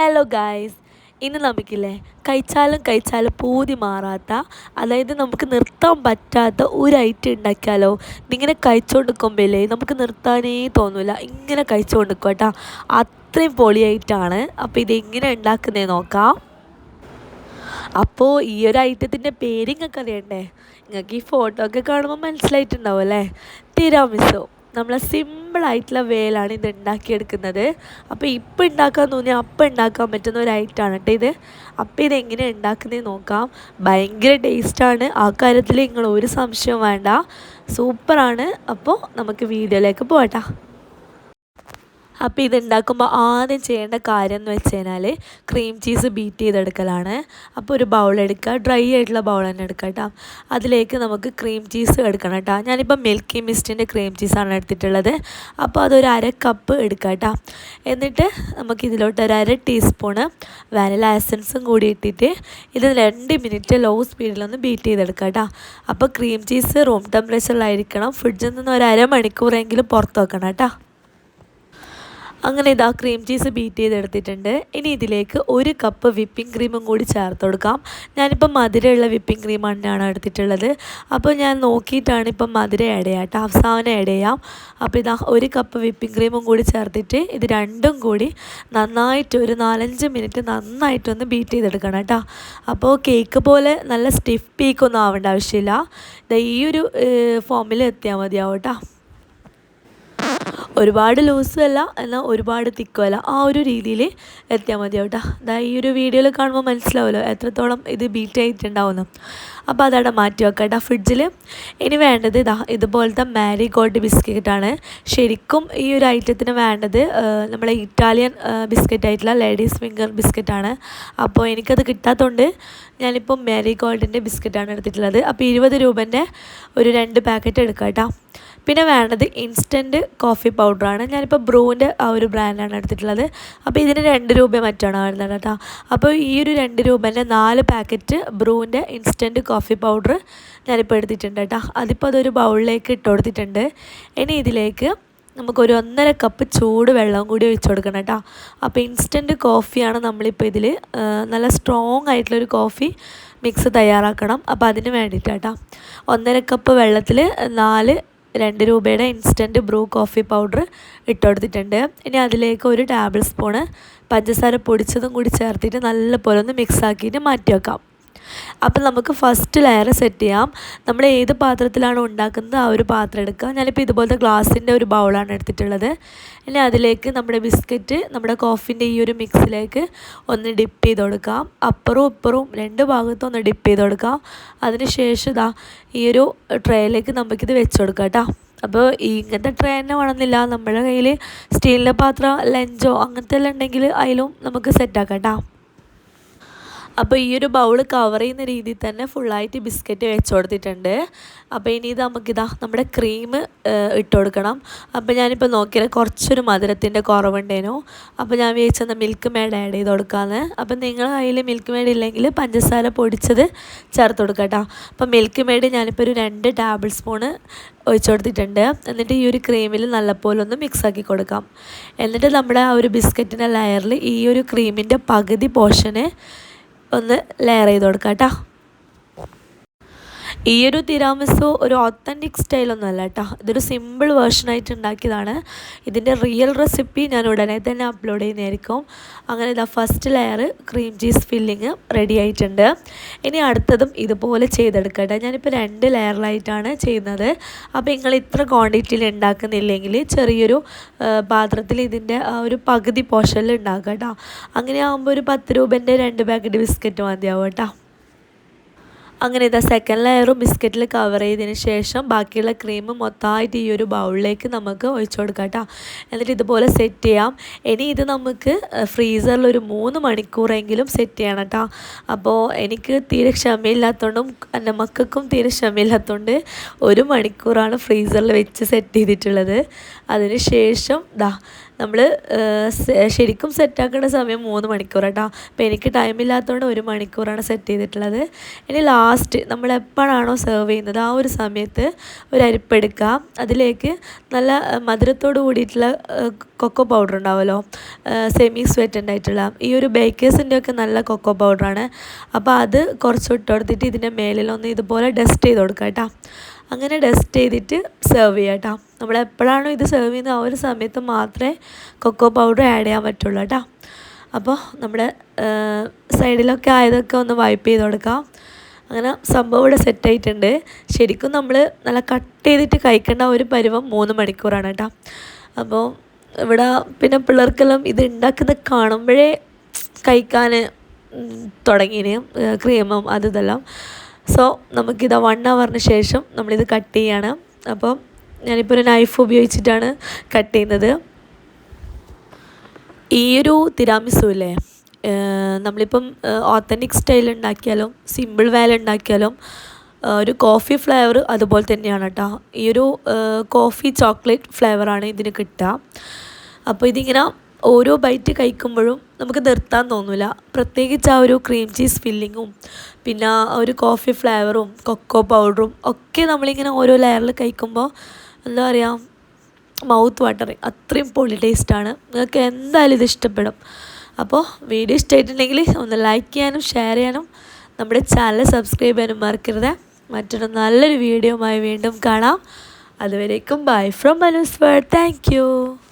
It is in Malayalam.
ഹലോ ഗായ്സ് ഇന്ന് നമുക്കില്ലേ കഴിച്ചാലും കഴിച്ചാലും പൂതി മാറാത്ത അതായത് നമുക്ക് നിർത്താൻ പറ്റാത്ത ഒരു ഐറ്റം ഉണ്ടാക്കിയാലോ? ഇങ്ങനെ കഴിച്ചുകൊണ്ട് നിൽക്കുമ്പോഴേ നമുക്ക് നിർത്താനേ തോന്നില്ല ഇങ്ങനെ കഴിച്ചുകൊണ്ട് നിൽക്കും കേട്ടോ അത്രയും പൊളിയായിട്ടാണ് അപ്പോൾ ഇതെങ്ങനെ ഉണ്ടാക്കുന്നത് നോക്കാം. അപ്പോൾ ഈ ഒരു ഐറ്റത്തിന്റെ പേര് നിങ്ങൾക്ക് അറിയണ്ടേ? നിങ്ങൾക്ക് ഈ ഫോട്ടോ ഒക്കെ കാണുമ്പോൾ മനസ്സിലായിട്ടുണ്ടാവും അല്ലേ? തിരാമിസോ നമ്മളെ സിമ്പിളായിട്ടുള്ള വേലാണ് ഇത് ഉണ്ടാക്കിയെടുക്കുന്നത് അപ്പോൾ ഇപ്പം ഉണ്ടാക്കാൻ തോന്നിയാൽ അപ്പം ഉണ്ടാക്കാൻ പറ്റുന്ന ഒരു ഐറ്റമാണ് കേട്ടോ ഇത്. അപ്പോൾ എങ്ങനെ ഉണ്ടാക്കുന്നത് നോക്കാം. ഭയങ്കര ടേസ്റ്റാണ് ആ കാര്യത്തിൽ നിങ്ങൾ ഒരു സംശയവും വേണ്ട. സൂപ്പറാണ് അപ്പോൾ നമുക്ക് വീഡിയോയിലേക്ക് പോകട്ടോ അപ്പോൾ ഇത് ഉണ്ടാക്കുമ്പോൾ ആദ്യം ചെയ്യേണ്ട കാര്യം എന്ന് വെച്ച് കഴിഞ്ഞാൽ ക്രീം ചീസ് ബീറ്റ് ചെയ്തെടുക്കലാണ്. അപ്പോൾ ഒരു ബൗൾ എടുക്കുക ഡ്രൈ ആയിട്ടുള്ള ബൗൾ തന്നെ എടുക്കുക കേട്ടോ. അതിലേക്ക് നമുക്ക് ക്രീം ചീസ് എടുക്കണം കേട്ടോ. ഞാനിപ്പോൾ മിൽക്കി മിസ്റ്റിന്റെ ക്രീം ചീസാണ് എടുത്തിട്ടുള്ളത്. അപ്പോൾ അതൊരു അര കപ്പ് എടുക്കുക കേട്ടോ. എന്നിട്ട് നമുക്ക് ഇതിലോട്ട് ഒരു അര ടീസ്പൂണ് വാനില എസൻസും കൂടി ഇട്ടിട്ട് ഇത് രണ്ട് മിനിറ്റ് ലോ സ്പീഡിലൊന്ന് ബീറ്റ് ചെയ്തെടുക്കുക കേട്ടോ. അപ്പോൾ ക്രീം ചീസ് റൂം ടെമ്പറേച്ചറിലായിരിക്കണം ഫ്രിഡ്ജിൽ നിന്ന് ഒരു അരമണിക്കൂറെങ്കിലും പുറത്ത് വെക്കണം കേട്ടോ. അങ്ങനെ ഇതാ ക്രീം ചീസ് ബീറ്റ് ചെയ്തെടുത്തിട്ടുണ്ട്. ഇനി ഇതിലേക്ക് ഒരു കപ്പ് വിപ്പിംഗ് ക്രീമും കൂടി ചേർത്ത് കൊടുക്കാം. ഞാനിപ്പോൾ മധുരമുള്ള വിപ്പിംഗ് ക്രീം തന്നെയാണ് എടുത്തിട്ടുള്ളത്. അപ്പോൾ ഞാൻ നോക്കിയിട്ടാണ് ഇപ്പം മധുര ആഡ് ചെയ്യാം. കേട്ടോ ആഡ് ചെയ്യാം. അപ്പോൾ ഇതാ ഒരു കപ്പ് വിപ്പിംഗ് ക്രീമും കൂടി ചേർത്തിട്ട് ഇത് രണ്ടും കൂടി നന്നായിട്ട് ഒരു നാലഞ്ച് മിനിറ്റ് നന്നായിട്ടൊന്ന് ബീറ്റ് ചെയ്തെടുക്കണം കേട്ടോ. അപ്പോൾ കേക്ക് പോലെ നല്ല സ്റ്റിഫ് പീക്കൊന്നും ആവേണ്ട ആവശ്യമില്ല. ഈ ഒരു ഫോമിൽ എത്തിയാൽ മതിയാവും കേട്ടോ. ഒരുപാട് ലൂസും അല്ല എന്നാൽ ഒരുപാട് തിക്കും അല്ല ആ ഒരു രീതിയിൽ എത്തിയാൽ മതി കേട്ടോ. ഈ ഒരു വീഡിയോയിൽ കാണുമ്പോൾ മനസ്സിലാവുമല്ലോ എത്രത്തോളം ഇത് ബീറ്റ് ആയിട്ടുണ്ടാവുന്നു. അപ്പോൾ അതവിടെ മാറ്റി വെക്കാം കേട്ടോ ഫ്രിഡ്ജിൽ ഇനി വേണ്ടത് ഇതാ ഇതുപോലത്തെ മാരി ഗോൾഡ് ബിസ്ക്കറ്റാണ് ശരിക്കും ഈ ഒരു ഐറ്റത്തിന് വേണ്ടത് നമ്മളെ ഇറ്റാലിയൻ ബിസ്ക്കറ്റ് ആയിട്ടുള്ള ലേഡീസ് ഫിംഗർ ബിസ്ക്കറ്റാണ് അപ്പോൾ എനിക്കത് കിട്ടാത്തതുകൊണ്ട് ഞാനിപ്പോൾ മാരി ഗോൾഡിന്റെ ബിസ്ക്കറ്റാണ് എടുത്തിട്ടുള്ളത്. അപ്പോൾ ഇരുപത് രൂപന്റെ ഒരു രണ്ട് പാക്കറ്റ് എടുക്കാം കേട്ടോ. പിന്നെ വേണ്ടത് ഇൻസ്റ്റന്റ് കോഫി പൗഡറാണ് ഞാനിപ്പോൾ ബ്രൂവിന്റെ ആ ഒരു ബ്രാൻഡാണ് എടുത്തിട്ടുള്ളത്. അപ്പോൾ ഇതിന് രണ്ട് രൂപ മറ്റാണ് വരുന്നത് കേട്ടോ അപ്പോൾ ഈ ഒരു രണ്ട് രൂപേന്റെ നാല് പാക്കറ്റ് ബ്രൂവിന്റെ ഇൻസ്റ്റന്റ് കോഫി പൗഡർ ഞാനിപ്പോൾ എടുത്തിട്ടുണ്ട് കേട്ടോ അതിപ്പോൾ അതൊരു ബൗളിലേക്ക് ഇട്ട് കൊടുത്തിട്ടുണ്ട്. ഇനി ഇതിലേക്ക് നമുക്കൊരു ഒന്നര കപ്പ് ചൂട് വെള്ളം കൂടി ഒഴിച്ചു കൊടുക്കണം കേട്ടോ അപ്പോൾ ഇൻസ്റ്റന്റ് കോഫിയാണ് നമ്മളിപ്പോൾ ഇതിൽ നല്ല സ്ട്രോങ് ആയിട്ടുള്ളൊരു കോഫി മിക്സ് തയ്യാറാക്കണം. അപ്പോൾ അതിന് വേണ്ടിയിട്ട് കേട്ടോ ഒന്നര കപ്പ് വെള്ളത്തിൽ നാല് രണ്ട് രൂപയുടെ ഇൻസ്റ്റന്റ് ബ്രൂ കോഫി പൗഡർ ഇട്ട് കൊടുത്തിട്ടുണ്ട് ഇനി അതിലേക്ക് ഒരു ടേബിൾ സ്പൂണ് പഞ്ചസാര പൊടിച്ചതും കൂടി ചേർത്തിട്ട് നല്ലപോലെ ഒന്ന് മിക്സ് ആക്കിയിട്ട് മാറ്റി വെക്കാം അപ്പം നമുക്ക് ഫസ്റ്റ് ലെയർ സെറ്റ് ചെയ്യാം. നമ്മൾ ഏത് പാത്രത്തിലാണ് ഉണ്ടാക്കുന്നത് ആ ഒരു പാത്രം എടുക്കുക. ഞാനിപ്പോൾ ഇതുപോലത്തെ ഗ്ലാസിന്റെ ഒരു ബൗളാണ് എടുത്തിട്ടുള്ളത്. ഇനി അതിലേക്ക് നമ്മുടെ ബിസ്ക്കറ്റ് നമ്മുടെ കോഫിന്റെ ഈ ഒരു മിക്സിലേക്ക് ഒന്ന് ഡിപ്പ് ചെയ്ത് കൊടുക്കാം. അപ്പുറവും ഇപ്പുറവും രണ്ട് ഭാഗത്തും ഒന്ന് ഡിപ്പ് ചെയ്ത് കൊടുക്കാം. അതിന് ശേഷം ഇതാ ഈ ഒരു ട്രേയിലേക്ക് നമുക്കിത് വെച്ച് കൊടുക്കാം കേട്ടോ. അപ്പോൾ ഇങ്ങനത്തെ ട്രേ തന്നെ വേണമെന്നില്ല. നമ്മുടെ കയ്യിൽ സ്റ്റീലിന്റെ പാത്രം ലഞ്ചോ അങ്ങനത്തെ എല്ലാം ഉണ്ടെങ്കിൽ അതിലും നമുക്ക് സെറ്റാക്കാം കേട്ടോ. അപ്പോൾ ഈ ഒരു ബൗൾ കവർ ചെയ്യുന്ന രീതിയിൽ തന്നെ ഫുള്ളായിട്ട് ബിസ്ക്കറ്റ് വെച്ച് കൊടുത്തിട്ടുണ്ട്. അപ്പോൾ ഇനി ഇത് നമുക്കിതാ നമ്മുടെ ക്രീം ഇട്ട് കൊടുക്കണം. അപ്പോൾ ഞാനിപ്പോൾ നോക്കിയാൽ കുറച്ചൊരു മധുരത്തിന്റെ കുറവുണ്ടേനു. അപ്പോൾ ഞാൻ വിചാരിച്ചെന്നാൽ മിൽക്ക് മേഡ് ആഡ് ചെയ്ത് കൊടുക്കാമെന്ന് അപ്പോൾ നിങ്ങളുടെ കയ്യിൽ മിൽക്ക് മേഡ് ഇല്ലെങ്കിൽ പഞ്ചസാര പൊടിച്ചത് ചേർത്ത് കൊടുക്കാം കേട്ടോ. അപ്പോൾ മിൽക്ക് മേഡ് ഞാനിപ്പോൾ ഒരു രണ്ട് ടേബിൾ സ്പൂണ് ഒഴിച്ചു കൊടുത്തിട്ടുണ്ട്. എന്നിട്ട് ഈ ഒരു ക്രീമിൽ നല്ലപോലെ ഒന്ന് മിക്സ് ആക്കി കൊടുക്കാം. എന്നിട്ട് നമ്മുടെ ആ ഒരു ബിസ്ക്കറ്റിന്റെ ലെയറിൽ ഈ ഒരു ക്രീമിന്റെ പകുതി പോർഷന് ഒന്ന് ലെയർ ചെയ്ത് കൊടുക്കാം കേട്ടോ ഈ ഒരു തിരാമിസു ഒരു ഒത്തന്റിക് സ്റ്റൈലൊന്നും അല്ല കേട്ടോ ഇതൊരു സിമ്പിൾ വേർഷനായിട്ട് ഉണ്ടാക്കിയതാണ്. ഇതിന്റെ റിയൽ റെസിപ്പി ഞാൻ ഉടനെ തന്നെ അപ്ലോഡ് ചെയ്യുന്നതായിരിക്കും. അങ്ങനെ ഇതാ first layer cream cheese filling ready ആയിട്ടുണ്ട്. ഇനി അടുത്തതും ഇതുപോലെ ചെയ്തെടുക്കട്ടെ ഞാനിപ്പോൾ രണ്ട് ലെയറിലായിട്ടാണ് ചെയ്യുന്നത്. അപ്പോൾ നിങ്ങൾ ഇത്ര ക്വാണ്ടിറ്റിയിൽ ഉണ്ടാക്കുന്നില്ലെങ്കിൽ ചെറിയൊരു പാത്രത്തിൽ ഇതിന്റെ ആ ഒരു പകുതി പോഷനിൽ ഉണ്ടാക്കാം കേട്ടോ അങ്ങനെ ആകുമ്പോൾ ഒരു പത്ത് രൂപേന്റെ രണ്ട് പാക്കറ്റ് ബിസ്ക്കറ്റ് മതിയാവും കേട്ടോ അങ്ങനെ ഇതാ സെക്കൻഡ് ലെയറും ബിസ്ക്കറ്റിൽ കവർ ചെയ്തതിന് ശേഷം ബാക്കിയുള്ള ക്രീം മൊത്തമായിട്ട് ഈ ഒരു ബൗളിലേക്ക് നമുക്ക് ഒഴിച്ചു കൊടുക്കാം കേട്ടോ എന്നിട്ട് ഇതുപോലെ സെറ്റ് ചെയ്യാം. ഇനി ഇത് നമുക്ക് ഫ്രീസറിൽ ഒരു മൂന്ന് മണിക്കൂറെങ്കിലും സെറ്റ് ചെയ്യണം കേട്ടോ അപ്പോൾ എനിക്ക് തീരെ ക്ഷമയില്ലാത്തതുകൊണ്ടും എന്റെ മക്കൾക്കും തീരെ ക്ഷമയില്ലാത്തതുകൊണ്ട് ഒരു മണിക്കൂറാണ് ഫ്രീസറിൽ വെച്ച് സെറ്റ് ചെയ്തിട്ടുള്ളത്. അതിന് ശേഷം ദാ നമ്മൾ ശരിക്കും സെറ്റാക്കേണ്ട സമയം മൂന്ന് മണിക്കൂർ കേട്ടോ. അപ്പോൾ എനിക്ക് ടൈമില്ലാത്തതുകൊണ്ട് ഒരു മണിക്കൂറാണ് സെറ്റ് ചെയ്തിട്ടുള്ളത്. ഇനി ലാസ്റ്റ് നമ്മൾ എപ്പോഴാണോ സെർവ് ചെയ്യുന്നത് ആ ഒരു സമയത്ത് ഒരു അരിപ്പെടുക്കുക അതിലേക്ക് നല്ല മധുരത്തോട് കൂടിയിട്ടുള്ള കൊക്കോ പൗഡർ ഉണ്ടാവുമല്ലോ സെമി സ്വെറ്റന്റ് ആയിട്ടുള്ള ഈ ഒരു ബേക്കേഴ്സിന്റെ ഒക്കെ നല്ല കൊക്കോ പൗഡറാണ് അപ്പോൾ അത് കുറച്ച് ഇട്ട് കൊടുത്തിട്ട് ഇതിന്റെ മേലിലൊന്ന് ഇതുപോലെ ഡസ്റ്റ് ചെയ്ത് കൊടുക്കാം കേട്ടോ. അങ്ങനെ ഡസ്റ്റ് ചെയ്തിട്ട് സെർവ് ചെയ്യുക കേട്ടോ നമ്മൾ എപ്പോഴാണോ ഇത് സെർവ് ചെയ്യുന്നത്? ആ ഒരു സമയത്ത് മാത്രമേ കൊക്കോ പൗഡർ ആഡ് ചെയ്യാൻ പറ്റുള്ളൂ കേട്ടോ അപ്പോൾ നമ്മുടെ സൈഡിലൊക്കെ ആയതൊക്കെ ഒന്ന് വൈപ്പ് ചെയ്ത് കൊടുക്കാം. അങ്ങനെ സംഭവം ഇവിടെ സെറ്റ് ആയിട്ടുണ്ട്. ശരിക്കും നമ്മൾ നല്ല കട്ട് ചെയ്തിട്ട് കഴിക്കേണ്ട ഒരു പരുവം മൂന്ന് മണിക്കൂറാണ് കേട്ടോ അപ്പോൾ ഇവിടെ പിന്നെ പിള്ളേർക്കെല്ലാം ഇത് ഉണ്ടാക്കുന്നത് കാണുമ്പോഴേ കഴിക്കാൻ തുടങ്ങിന് ക്രീമും അത് ഇതെല്ലാം. സോ നമുക്കിത് വൺ അവറിന് ശേഷം നമ്മളിത് കട്ട് ചെയ്യാണ്. അപ്പം ഞാനിപ്പോൾ ഒരു നൈഫ് ഉപയോഗിച്ചിട്ടാണ് കട്ട് ചെയ്യുന്നത്. ഈയൊരു തിരാമിസു ഇല്ലേ? നമ്മളിപ്പം ഓത്തന്റിക് സ്റ്റൈൽ ഉണ്ടാക്കിയാലും സിമ്പിൾ വേല ഉണ്ടാക്കിയാലും ഒരു കോഫി ഫ്ലേവർ അതുപോലെ തന്നെയാണ് കേട്ടോ ഈ ഒരു കോഫി ചോക്ലേറ്റ് ഫ്ലേവറാണ് ഇതിന് കിട്ടുക അപ്പോൾ ഇതിങ്ങനെ ഓരോ ബൈറ്റ് കഴിക്കുമ്പോഴും നമുക്ക് നിർത്താൻ തോന്നില്ല പ്രത്യേകിച്ച് ആ ഒരു ക്രീം ചീസ് ഫില്ലിങ്ങും പിന്നെ ഒരു കോഫി ഫ്ലേവറും കൊക്കോ പൗഡറും ഒക്കെ നമ്മളിങ്ങനെ ഓരോ ലെയറിൽ കഴിക്കുമ്പോൾ എന്താ പറയുക മൗത്ത് വാട്ടറിങ് അത്രയും പൊളി ടേസ്റ്റാണ് നിങ്ങൾക്ക് എന്തായാലും ഇത് ഇഷ്ടപ്പെടും. അപ്പോൾ വീഡിയോ ഇഷ്ടമായിട്ടുണ്ടെങ്കിൽ ഒന്ന് ലൈക്ക് ചെയ്യാനും ഷെയർ ചെയ്യാനും നമ്മുടെ ചാനൽ സബ്സ്ക്രൈബ് ചെയ്യാനും മറക്കരുത്. മറ്റൊരു നല്ലൊരു വീഡിയോയുമായി വീണ്ടും കാണാം. അതുവരേക്കും ബൈ ഫ്രം മനുസ്വേർ താങ്ക് താങ്ക്